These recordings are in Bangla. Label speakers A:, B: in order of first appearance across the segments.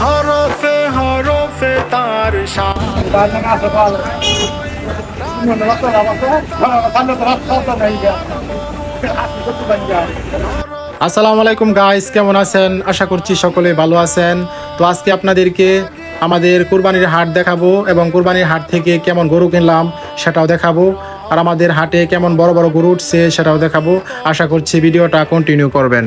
A: হরফে হরফে তার
B: আসসালামু আলাইকুম গাইস কেমন আছেন? আশা করছি সকলে ভালো আছেন। তো আজকে আপনাদেরকে আমাদের কুরবানির হাট দেখাবো এবং কুরবানির হাট থেকে কেমন গরু কিনলাম সেটাও দেখাবো। আর আমাদের হাটে কেমন বড় বড় গরু উঠছে সেটাও দেখাবো। আশা করছি ভিডিওটা কন্টিনিউ করবেন।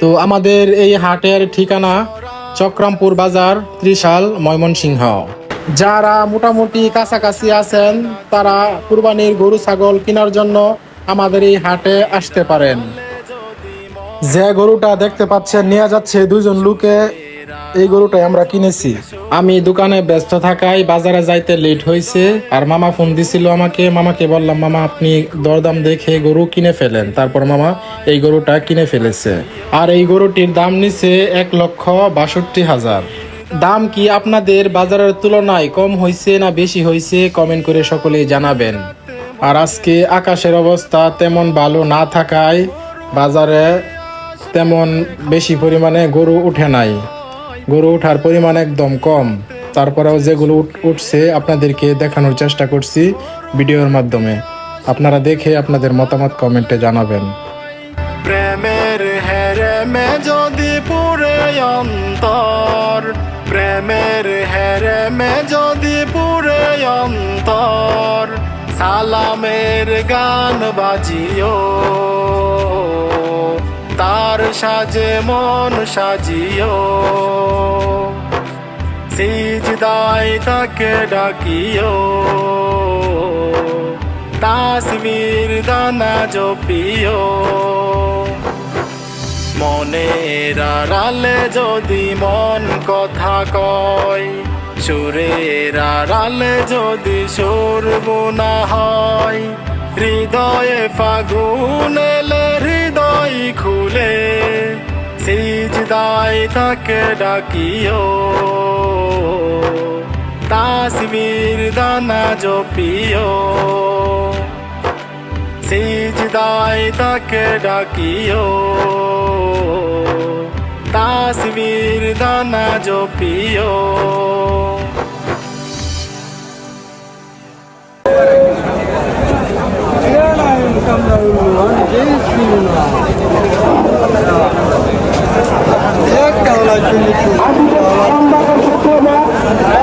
B: তো আমাদের এই হাটের ঠিকানা চক্রামপুর বাজার, ত্রিশাল, ময়মনসিংহ। যারা মোটামুটি কাছাকাছি আছেন, তারা কুরবানির গরু, ছাগল কেনার জন্য আমাদের এই হাটে আসতে পারেন। যে গরুটা দেখতে পাচ্ছেন, নিয়ে যাচ্ছে দুজন লোকে। এই গরুটাই আমরা কিনেছি। আমি দোকানে ব্যস্ত থাকায় বাজারে যাইতে লেট হয়েছে আর মামা ফোন দিছিল আমাকে। মামাকে বললাম, মামা, আপনি দরদাম দেখে গরু কিনে ফেলেন। তারপর মামা এই গরুটা কিনে ফেলেছে। আর এই গরুটির দাম নিছে এক লক্ষ বাষট্টি হাজার। দাম কি আপনাদের বাজারের তুলনায় কম হয়েছে না বেশি হয়েছে কমেন্ট করে সকলেই জানাবেন। আর আজকে আকাশের অবস্থা তেমন ভালো না থাকায় বাজারে তেমন বেশি পরিমাণে গরু উঠে নাই। গরু ওঠার পরিমাণ একদম কম। তারপরেও যেগুলো উঠ- উঠছে আপনাদেরকে দেখানোর চেষ্টা করছি ভিডিওর মাধ্যমে। আপনারা দেখে আপনাদের মতামত কমেন্টে জানাবেন।
A: প্রেমের হেরেমে যদি পুরে অন্তর, প্রেমের হেরেমে যদি পুরে অন্তর, সালামের গান বাজিও। তার সাজে মন সাজিও। সিজদায় তাকে ডাকিও। তাসমির দানা জপিও। মনের আড়ালে যদি মন কথা কয়, সুরের আড়ালে যদি সুর বোনা হয় হৃদয়ে ফাগুন এলে হৃদয় খুলে, সিজদায় তাকে ডাকিও। তাসমির দানা জপিও, সিজদায় তাকে ডাকিও। তাসমির দানা জপিও।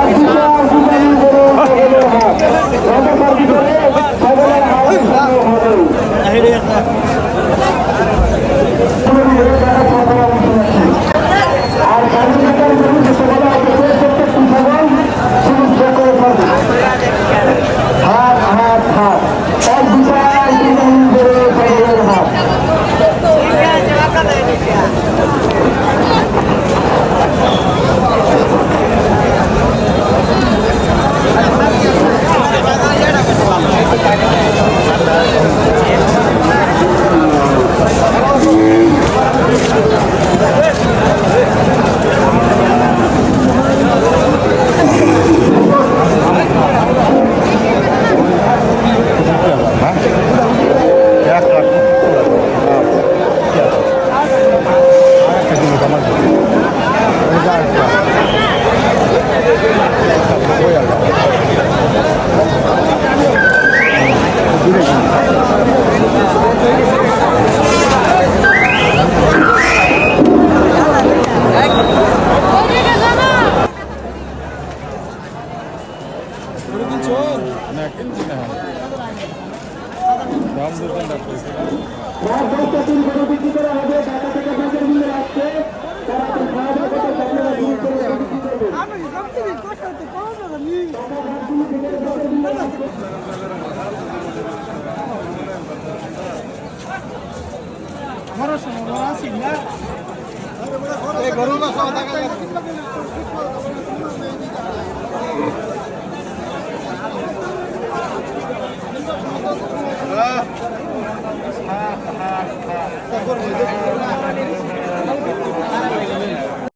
A: Thank you. ভরসা আছে না?
C: গরু বা সব দেখা